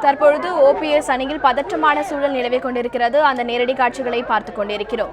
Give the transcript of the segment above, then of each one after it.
தற்பொழுது ஓபிஎஸ் அணியில் பதற்றமான சூழல் நிலவிக் கொண்டிருக்கிறது. அந்த நேரடி காட்சிகளை பார்த்துக் கொண்டிருக்கிறோம்.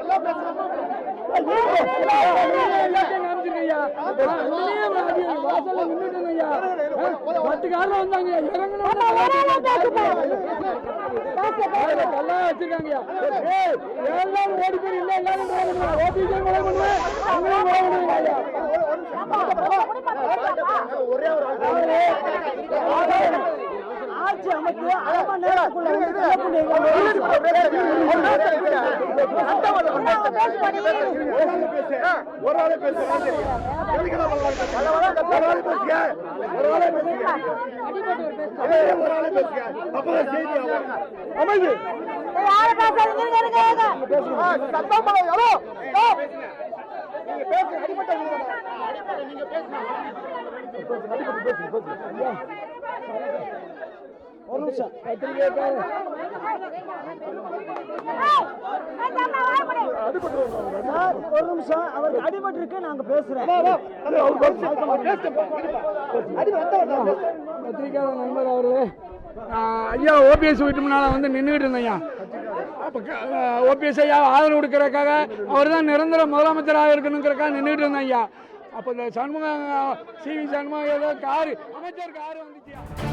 எல்லாம் பேசுறாங்க. பேசுங்க எதுக்கெல்லாம் ஒரு ஆளே பேசுங்க ஒரு ஆளே பேசுங்க அப்பதான் செய்தி ஆகும். அமைதி சத்தம் பண்ண ஹலோ நீங்க பேசுங்க அடிபட்ட நீங்க பேசுங்க ஒரு நிமிஷம். ஒரு நிமிஷம். அவருக்கு அடிபட்டு இருக்கு நாங்க பேசுறேன் பத்திரிகையாளர் நண்பர் ஆஹ் ஐயா ஓபிஎஸ் வீட்டு முன்னால வந்து நின்றுட்டு இருந்தேன் ஐயா. அப்போ ஓபிஎஸ் ஐயா ஆதரவு கொடுக்கறதுக்காக அவர் தான் நிரந்தர முதலமைச்சராக இருக்கணுங்கிறக்காக நின்றுட்டு இருந்தேன் ஐயா. அப்போ இந்த சண்முகம் சி வி சண்முகம் ஏதோ காரு அமைச்சர் காரு வந்துச்சுயா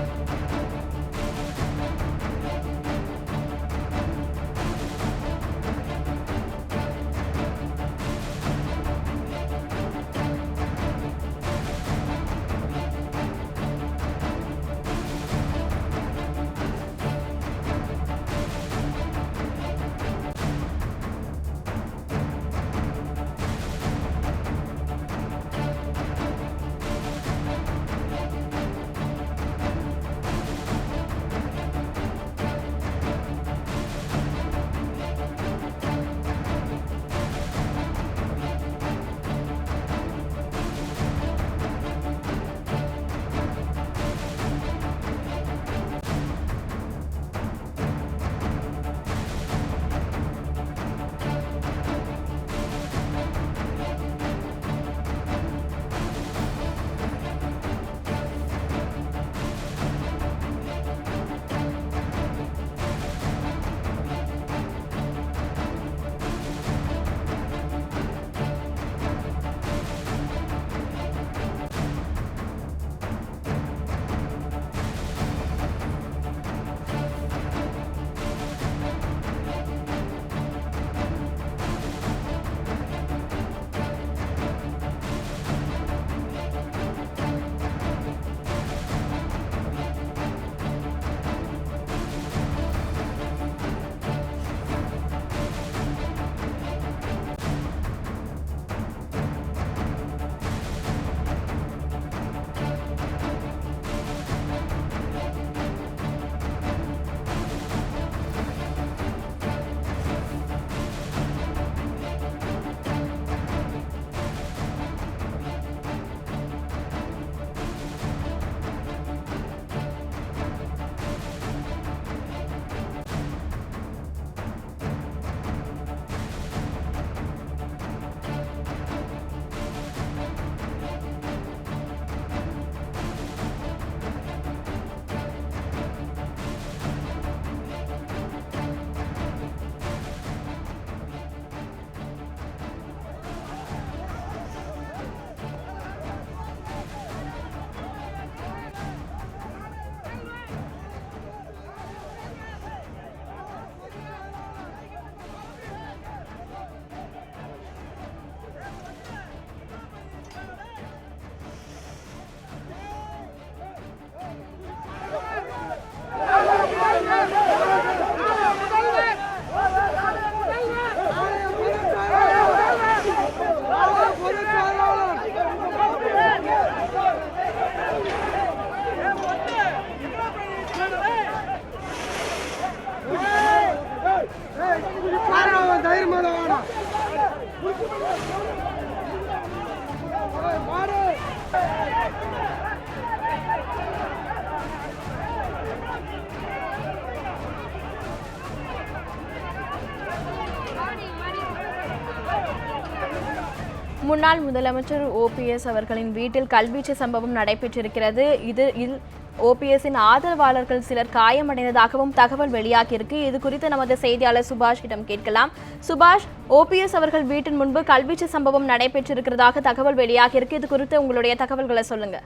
முதலமைச்சர் ஓபிஎஸ் அவர்களின் வீட்டில் கல்வீச்சு சம்பவம் நடைபெற்றிருக்கிறது. இது இதில் ஓபிஎஸ்ஸின் ஆதரவாளர்கள் சிலர் காயமடைந்ததாகவும் தகவல் வெளியாகியிருக்கு. இது குறித்து நமது செய்தியாளர் சுபாஷிடம் கேட்கலாம். சுபாஷ் ஓபிஎஸ் அவர்கள் வீட்டின் முன்பு கல்வீச்சு சம்பவம் நடைபெற்றிருக்கிறதாக தகவல் வெளியாகியிருக்கு. இது குறித்து உங்களுடைய தகவல்களை சொல்லுங்க.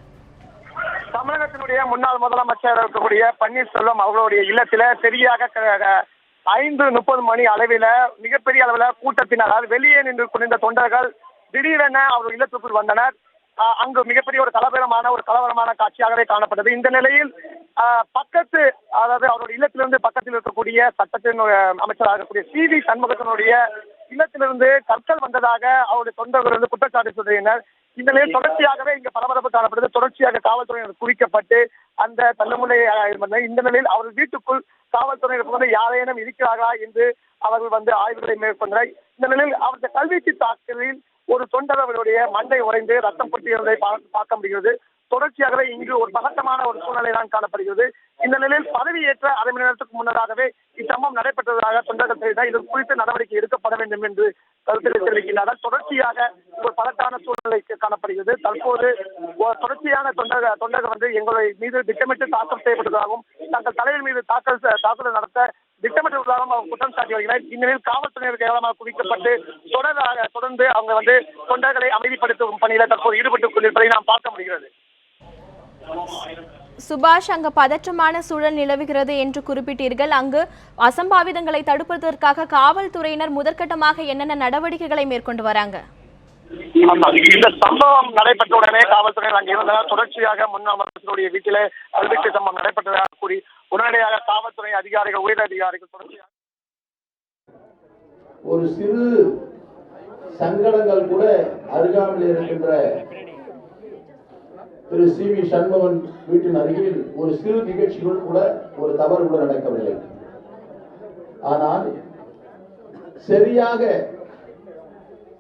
தமிழகத்தினுடைய முன்னாள் முதலமைச்சர் இருக்கக்கூடிய பன்னீர்செல்வம் அவர்களுடைய இல்லத்தில சரியாக ஐந்து முப்பது மணி அளவில மிகப்பெரிய அளவில் கூட்டத்தினர் அதாவது வெளியே நின்று கொண்டிருந்த தொண்டர்கள் திடீரென அவர் இல்லத்துக்குள் வந்தனர். அங்கு மிகப்பெரிய ஒரு கலவரமான ஒரு கலவரமான காட்சியாகவே காணப்பட்டது. இந்த நிலையில் ஆஹ் பக்கத்து அதாவது அவருடைய இல்லத்திலிருந்து பக்கத்தில் இருக்கக்கூடிய சட்டத்தின் அமைச்சராக இருக்கக்கூடிய சி வி சண்முகத்தினுடைய இல்லத்திலிருந்து கற்கள் வந்ததாக அவருடைய தொண்டர்கள் வந்து குற்றச்சாட்டு சொல்லினர் இந்த நிலையில் தொடர்ச்சியாகவே இங்க பரபரப்பு காணப்பட்டது. தொடர்ச்சியாக காவல்துறையினர் குவிக்கப்பட்டு அந்த தள்ளுமுறை இருந்தது இந்த நிலையில் அவர் வீட்டுக்குள் காவல்துறையினர் வந்து யாரேனும் இருக்கிறார்களா என்று அவர்கள் வந்து ஆய்வுகளை மேற்கொண்டனர். இந்த நிலையில் அவருடைய கல்வீச்சு தாக்குதலில் ஒரு தொண்டர் அவருடைய மண்டை உறைந்து ரத்தம் பொட்டியிருந்ததை பார்க்க முடிகிறது. தொடர்ச்சியாகவே இங்கு ஒரு பதட்டமான ஒரு சூழ்நிலை தான் காணப்படுகிறது. இந்த நிலையில் பதவியேற்ற அரை மணி நேரத்துக்கு முன்னதாகவே இச்சம்பவம் நடைபெற்றதாக தொண்டர்கள் தெரிவித்தார். இது குறித்து நடவடிக்கை எடுக்கப்பட வேண்டும் என்று கருத்து தெரிவிக்கின்றனர் தொடர்ச்சியாக ஒரு பதட்டான சூழ்நிலை காணப்படுகிறது. தற்போது தொடர்ச்சியான தொண்டர்கள் தொண்டர்கள் வந்து எங்களை மீது திட்டமிட்டு தாக்கல் செய்யப்பட்டதாகவும் தங்கள் தலைவர் மீது தாக்கல் தாக்குதல் நடத்த திட்டமிட்டுள்ளதாகவும் அவர் குற்றம் சாட்டி வருகிறார். இந்நிலையில் காவல்துறையினர் ஏராளமாக குவிக்கப்பட்டு தொடராக தொடர்ந்து அவங்க வந்து தொண்டர்களை அமைதிப்படுத்தும் பணியில தற்போது ஈடுபட்டுக் கொண்டிருப்பதை நாம் பார்க்க முடிகிறது. சுபாஷ் அங்கு பதற்றமான சூழல் நிலவுகிறது என்று குறிப்பிட்டீர்கள். அங்கு அசம்பாவிதங்களை தடுப்பதற்காக காவல்துறையினர் முதற்கட்டமாக என்னென்ன நடவடிக்கைகளை மேற்கொண்டு வராங்க. இந்த சம்பவம் நடைபெற்ற உடனே காவல்துறையினர் அங்கே இருந்தனர் தொடர்ச்சியாக முன்னாள் அமைச்சருடைய வீட்டிலே கல்வெட்டு சம்பவம் நடைபெற்றதாக கூறி உடனடியாக காவல்துறை அதிகாரிகள் உயர் அதிகாரிகள் தொடர்ச்சியாக ஒரு சிறு சங்கடங்கள் கூட அருகாமல் இருக்கின்ற திரு சி வி சண்முகன் வீட்டின் அருகில் ஒரு சிறு நிகழ்ச்சிகள் கூட ஒரு தவறு கூட நடக்கவில்லை. ஆனால் சரியாக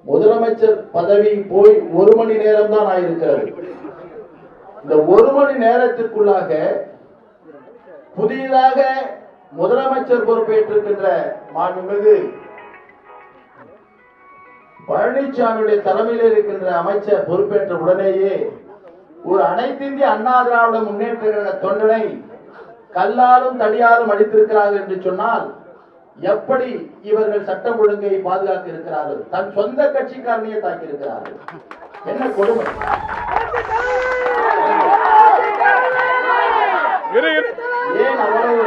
முதலமைச்சர் பதவி போய் ஒரு மணி நேரம் தான் ஆயிருக்கிறது. இந்த ஒரு மணி நேரத்திற்குள்ளாக புதிதாக முதலமைச்சர் பொறுப்பேற்றிருக்கின்ற மாண்புமிகு பழனிசாமியுடைய தலைமையில் இருக்கின்ற அமைச்சர் பொறுப்பேற்ற உடனேயே ஒரு அனைத்திந்திய அண்ணா திராவிட முன்னேற்ற கழக தொண்டனை கல்லாலும் தடியாலும் அடித்திருக்கிறார்கள் என்று சொன்னால் எப்படி இவர்கள் சட்டம் ஒழுங்கை பாதுகாக்க இருக்கிறார்கள்? தன் சொந்த கட்சிக்காரனையே தாக்கி இருக்கிறார்கள் என்ன கொடுமை? ஏன் அவ்வளவு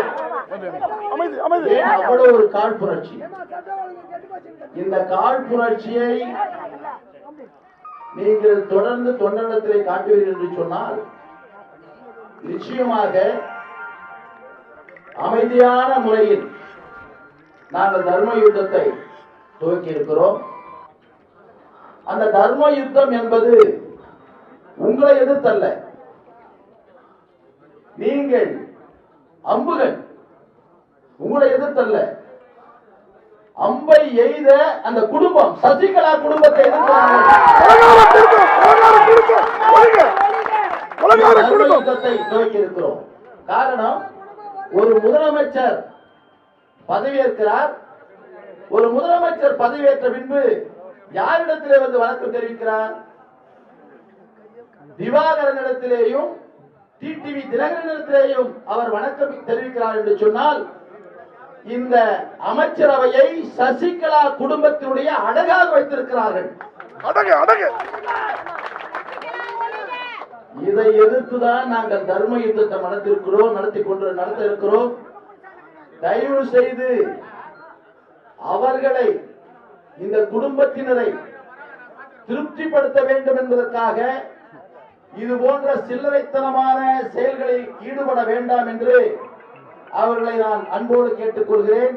ஏன் அவ்வளவு ஒரு காழ்ப்புணர்ச்சி? இந்த காழ்ப்புணர்ச்சியை நீங்கள் தொடர்ந்து தொண்டனிடத்திலே காட்டுவீர்கள் என்று சொன்னால் நிச்சயமாக அமைதியான முறையில் நாங்கள் தர்ம யுத்தத்தை துவக்கி இருக்கிறோம். அந்த தர்ம யுத்தம் என்பது உங்களை எதிர்த்தல்ல. நீங்கள் அம்புகள். உங்களை எதிர்த்தல்ல. அம்பை எய்த அந்த குடும்பம் சசிகலா குடும்பத்தை இருக்கிறோம் காரணம் ஒரு முதலமைச்சர் பதவியேற்கிறார். ஒரு முதலமைச்சர் பதவியேற்ற பின்பு யாரிடத்திலே வந்து வணக்கம் தெரிவிக்கிறார்? திவாகரனிடத்திலேயும் டிடிவி தினகரனிடத்திலேயும் அவர் வணக்கம் தெரிவிக்கிறார் என்று சொன்னால் இந்த அமைச்சரவையை சசிகலா குடும்பத்தினுடைய அடகாக வைத்திருக்கிறார்கள். இதை எதிர்த்துதான் நாங்கள் தர்ம யுத்தத்தை நடத்திருக்கிறோம் நடத்தி கொண்டு நடத்த இருக்கிறோம். தயவு செய்து அவர்களை இந்த குடும்பத்தினரை திருப்திப்படுத்த வேண்டும் என்பதற்காக இது போன்ற சில்லறைத்தனமான செயல்களில் ஈடுபட வேண்டாம் என்று அவர்களை நான் அன்போடு கேட்டுக்கொள்கிறேன்.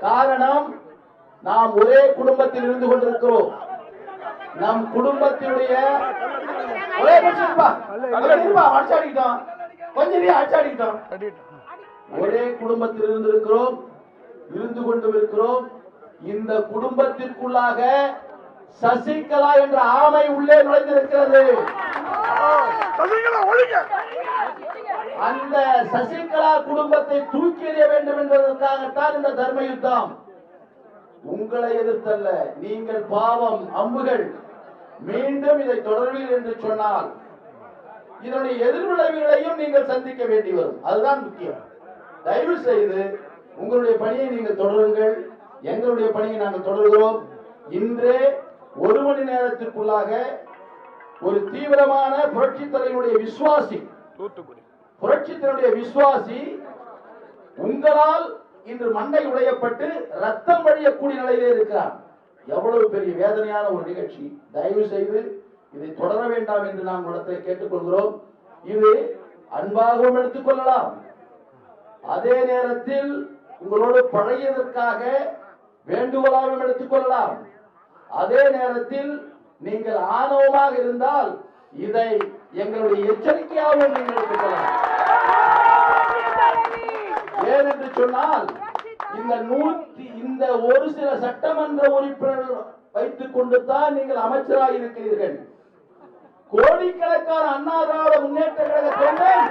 காரணம் நாம் ஒரே குடும்பத்தில் இருந்து கொண்டிருக்கிறோம். நம் குடும்பத்தினுடைய ஒரே. கொஞ்சம். ஒரே குடும்பத்தில் இருந்திருக்கிறோம் இருந்து கொண்டு இருக்கிறோம். இந்த குடும்பத்திற்குள்ளாக சசிகலா என்ற ஆமை உள்ளே நுழைந்திருக்கிறது. சசிகலா ஒழிங்க. அந்த சசிகலா குடும்பத்தை தூக்கி எறிய வேண்டும் என்பதற்காகத்தான் இந்த தர்ம யுத்தம். உங்களை எதிர்த்தல்ல நீங்கள் பாவம் அம்புகள். மீண்டும் இதை தொடர்வீர்கள் என்று சொன்னால் இதனுடைய எதிர்விளைவுகளையும் நீங்கள் சந்திக்க வேண்டி வரும். அதுதான் முக்கியம். தயவு செய்து உங்களுடைய பணியை நீங்கள் தொடருங்கள். எங்களுடைய பணியை நாங்கள் தொடர்கிறோம். இன்றே ஒரு மணி நேரத்திற்குள்ளாக ஒரு தீவிரமான புரட்சி தலைவனுடைய விசுவாசி. புரட்சி தலைவனுடைய விசுவாசி உங்களால் இன்று மண்டை உடையப்பட்டு ரத்தம் வழியக்கூடிய நிலையிலே இருக்கிறார் எவ்வளவு பெரிய வேதனையான ஒரு நிகழ்ச்சி. தயவு செய்து இதை தொடர வேண்டாம் என்று நாம் இடத்தை கேட்டுக்கொள்கிறோம். இது அன்பாகவும் எடுத்துக்கொள்ளலாம் அதே நேரத்தில் உங்களோடு பழையதற்காக வேண்டுகோளாகவும் எடுத்துக்கொள்ளலாம் அதே நேரத்தில் நீங்கள் ஆணவமாக இருந்தால் இதை எங்களுடைய எச்சரிக்கையாகவும் நீங்கள் எடுத்துக்கொள்ளலாம். ஏனென்று சொன்னால் இந்த நூற்றி இந்த ஒரு சில சட்டமன்ற உறுப்பினர்கள் வைத்துக் கொண்டு தான் நீங்கள் அமைச்சராக இருக்கிறீர்கள். கோடிக்கணக்கான அண்ணா திராவிட முன்னேற்ற கழக தொண்டன்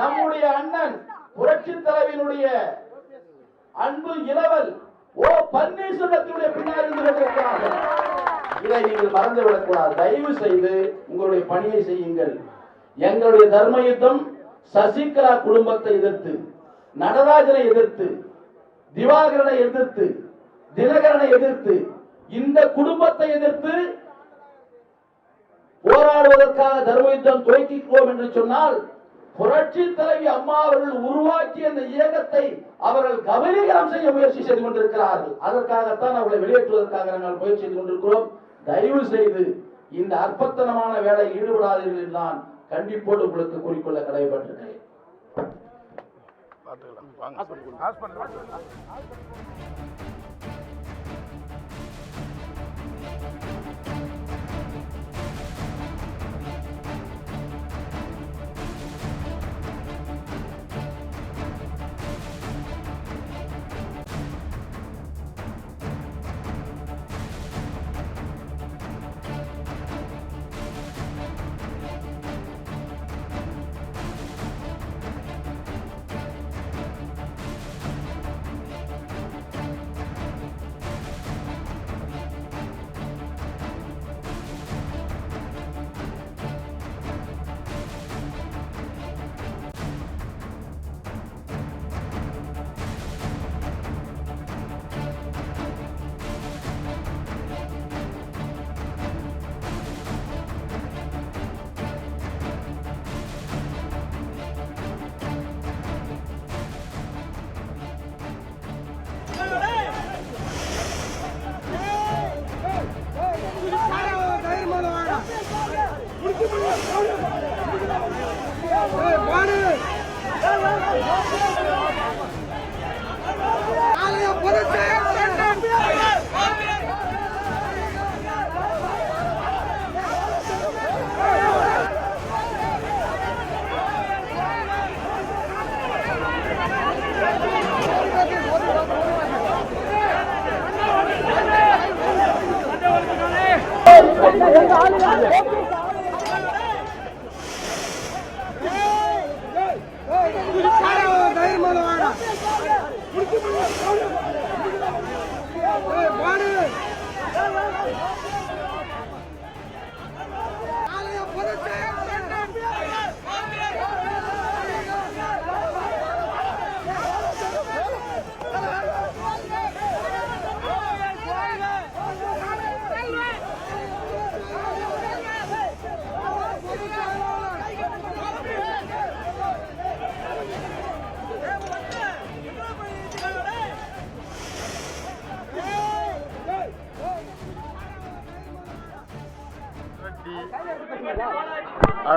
நம்முடைய அண்ணன் புரட்சி தலைவனுடைய அன்பு இளவல் ஓ பன்னீர்செல்வத்தினுடைய பின்னால் இதை நீங்கள் மறந்துவிடக் கூடாது தயவு செய்து உங்களுடைய பணியை செய்யுங்கள். எங்களுடைய தர்ம யுத்தம் சசிகலா குடும்பத்தை எதிர்த்து நடராஜனை எதிர்த்து திவாகரனை எதிர்த்து தினகரனை எதிர்த்து இந்த குடும்பத்தை எதிர்த்து போராடுவதற்காக தர்ம யுத்தம் துவக்கிக்கிறோம் என்று சொன்னால் புரட்சி தலைவி அம்மா அவர்கள் உருவாக்கிய அந்த இயக்கத்தை அவர்கள் கபலீகரம் செய்ய முயற்சி செய்து கொண்டிருக்கிறார்கள். அதற்காகத்தான் அவர்களை வெளியேற்றுவதற்காக நாங்கள் முயற்சி செய்து கொண்டிருக்கிறோம். தயவு செய்து இந்த அற்பத்தனமான வேலையில் ஈடுபடாதீர்கள் என்று நான் கண்டிப்போடு உங்களுக்கு கூறிக்கொள்ள கடமைப்பட்டிருக்கிறேன் Yeah.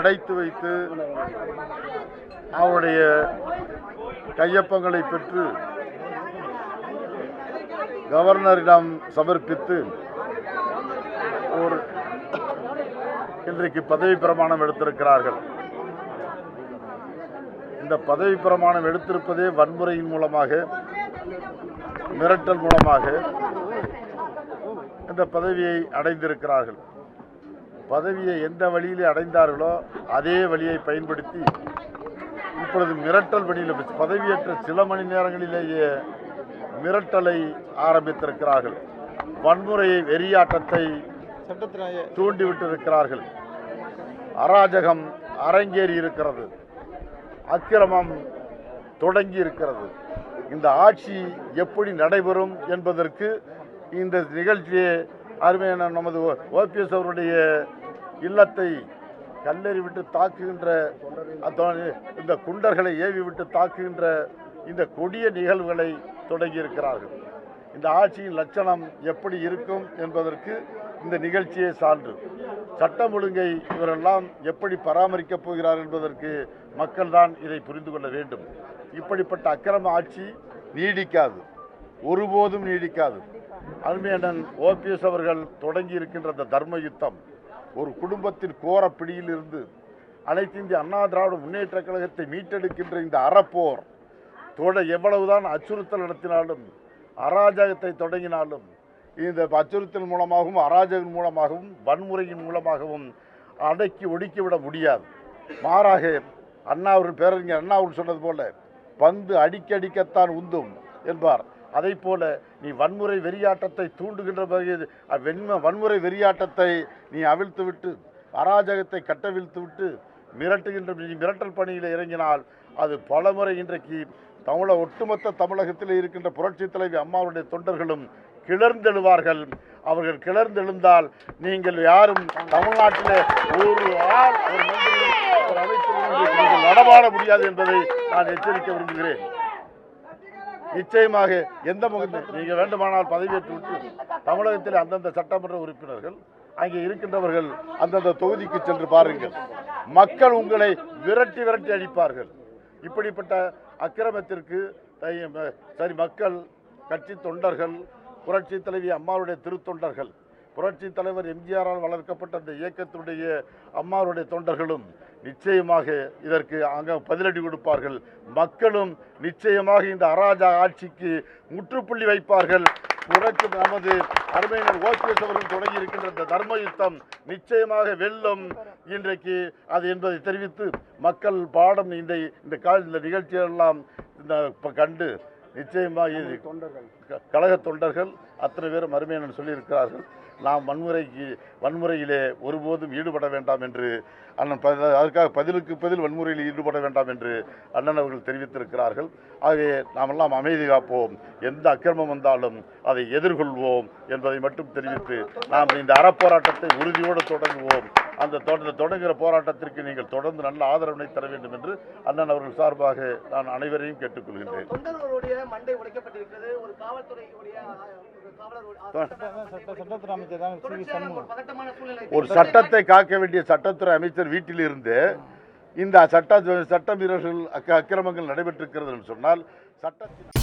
அடைத்து வைத்து அவருடைய கையொப்பங்களை பெற்று கவர்னரிடம் சமர்ப்பித்து ஒரு இன்றைக்கு பதவி பிரமாணம் எடுத்திருக்கிறார்கள். இந்த பதவி பிரமாணம் எடுத்திருப்பதே வன்முறையின் மூலமாக மிரட்டல் மூலமாக இந்த பதவியை அடைந்திருக்கிறார்கள். பதவியை எந்த வழியிலே அடைந்தார்களோ அதே வழியை பயன்படுத்தி இப்பொழுது மிரட்டல் வழியில் பதவியேற்ற சில மணி நேரங்களிலேயே மிரட்டலை ஆரம்பித்திருக்கிறார்கள். வன்முறை வெறியாட்டத்தை தூண்டிவிட்டிருக்கிறார்கள். அராஜகம் அரங்கேறி இருக்கிறது. அக்கிரமம் தொடங்கி இருக்கிறது. இந்த ஆட்சி எப்படி நடைபெறும் என்பதற்கு இந்த நிகழ்ச்சியை அருமையான நமது ஓபிஎஸ் அவருடைய இல்லத்தை கல்லறி விட்டு தாக்குகின்ற இந்த குண்டர்களை ஏவி விட்டு தாக்குகின்ற இந்த கொடிய நிகழ்வுகளை தொடங்கியிருக்கிறார்கள். இந்த ஆட்சியின் லட்சணம் எப்படி இருக்கும் என்பதற்கு இந்த நிகழ்ச்சியே சான்று. சட்டம் ஒழுங்கை இவரெல்லாம் எப்படி பராமரிக்கப் போகிறார் என்பதற்கு மக்கள்தான் இதை புரிந்து கொள்ள வேண்டும். இப்படிப்பட்ட அக்கிரம ஆட்சி நீடிக்காது. ஒருபோதும் நீடிக்காது. அருமையண்ணன் ஓபிஎஸ் அவர்கள் தொடங்கி இருக்கின்ற அந்த தர்ம யுத்தம் ஒரு குடும்பத்தின் கோர பிடியில் இருந்து அனைத்து இந்திய அண்ணா திராவிட முன்னேற்ற கழகத்தை மீட்டெடுக்கின்ற இந்த அறப்போர் தொட எவ்வளவுதான் அச்சுறுத்தல் நடத்தினாலும் அராஜகத்தை தொடங்கினாலும் இந்த அச்சுறுத்தல் மூலமாகவும் அராஜகம் மூலமாகவும் வன்முறையின் மூலமாகவும் அடக்கி ஒடுக்கிவிட முடியாது. மாறாக அண்ணா அவர்கள் பேரறிஞர் அண்ணா அவர்கள் சொன்னது போல பந்து அடிக்க அடிக்கத்தான் உந்தும் என்பார். அதை போல நீ வன்முறை வெறியாட்டத்தை தூண்டுகின்ற வகையில் வெண்ம வன்முறை வெறியாட்டத்தை நீ அவிழ்த்து விட்டு அராஜகத்தை கட்டவிழ்த்து விட்டு மிரட்டுகின்ற நீ மிரட்டல் பணியில் இறங்கினால் அது பலமுறை இன்றைக்கு தமிழ ஒட்டுமொத்த தமிழகத்தில் இருக்கின்ற புரட்சி தலைவி அம்மாவுடைய தொண்டர்களும் கிளர்ந்தெழுவார்கள். அவர்கள் கிளர்ந்தெழுந்தால் நீங்கள் யாரும் தமிழ்நாட்டில் ஒரு ஆள் ஒரு அமைச்சர் நீங்கள் நடமாட முடியாது என்பதை நான் எச்சரிக்க விரும்புகிறேன். நிச்சயமாக எந்த முகத்தில் நீங்கள் வேண்டுமானால் பதவியேற்று விட்டு தமிழகத்தில் அந்தந்த சட்டமன்ற உறுப்பினர்கள் அங்கே இருக்கின்றவர்கள் அந்தந்த தொகுதிக்கு சென்று பாருங்கள். மக்கள் உங்களை விரட்டி விரட்டி அடிப்பார்கள். இப்படிப்பட்ட அக்கிரமத்திற்கு சரி மக்கள் கட்சி தொண்டர்கள் புரட்சி தலைவி அம்மாவுடைய திருத்தொண்டர்கள் புரட்சி தலைவர் எம்ஜிஆரால் வளர்க்கப்பட்ட அந்த இயக்கத்துடைய அம்மாவுடைய தொண்டர்களும் நிச்சயமாக இதற்கு அங்க பதிலடி கொடுப்பார்கள். மக்களும் நிச்சயமாக இந்த அராஜக ஆட்சிக்கு முற்றுப்புள்ளி வைப்பார்கள். புரட்சி நமது அருமையினர் ஓபிஎஸ் அவர்கள் தொடங்கி இருக்கின்ற இந்த தர்ம யுத்தம் நிச்சயமாக வெல்லும். இன்றைக்கு அது என்பதை தெரிவித்து மக்கள் பாடம் இந்த இந்த கா இந்த நிகழ்ச்சியெல்லாம் இந்த கண்டு நிச்சயமாக இது க- கழக தொண்டர்கள் அத்தனை பேரும் அருமையான சொல்லியிருக்கிறார்கள். நாம் வன்முறைக்கு வன்முறையிலே ஒருபோதும் ஈடுபட வேண்டாம் என்று அண்ணன் அதற்காக பதிலுக்கு பதில் வன்முறையில் ஈடுபட வேண்டாம் என்று அண்ணன் அவர்கள் தெரிவித்திருக்கிறார்கள். ஆகவே நாமெல்லாம் அமைதி காப்போம். எந்த அக்கிரமம் வந்தாலும் அதை எதிர்கொள்வோம் என்பதை மட்டும் தெரிவித்து நாம் இந்த அறப்போராட்டத்தை உறுதியோடு தொடங்குவோம். அந்த தொடர்ந்து தொடங்குகிற போராட்டத்திற்கு நீங்கள் தொடர்ந்து நல்ல ஆதரவினை தர வேண்டும் என்று அண்ணன் அவர்கள் சார்பாக நான் அனைவரையும் கேட்டுக்கொள்கின்றேன். ஒரு சட்டத்தை காக்க வேண்டிய சட்டத்துறை அமைச்சர் வீட்டில் இருந்து இந்த சட்ட சட்ட மீறல்கள் அக்க- அக்கிரமங்கள் நடைபெற்றிருக்கிறது என்று சொன்னால் சட்டத்தின்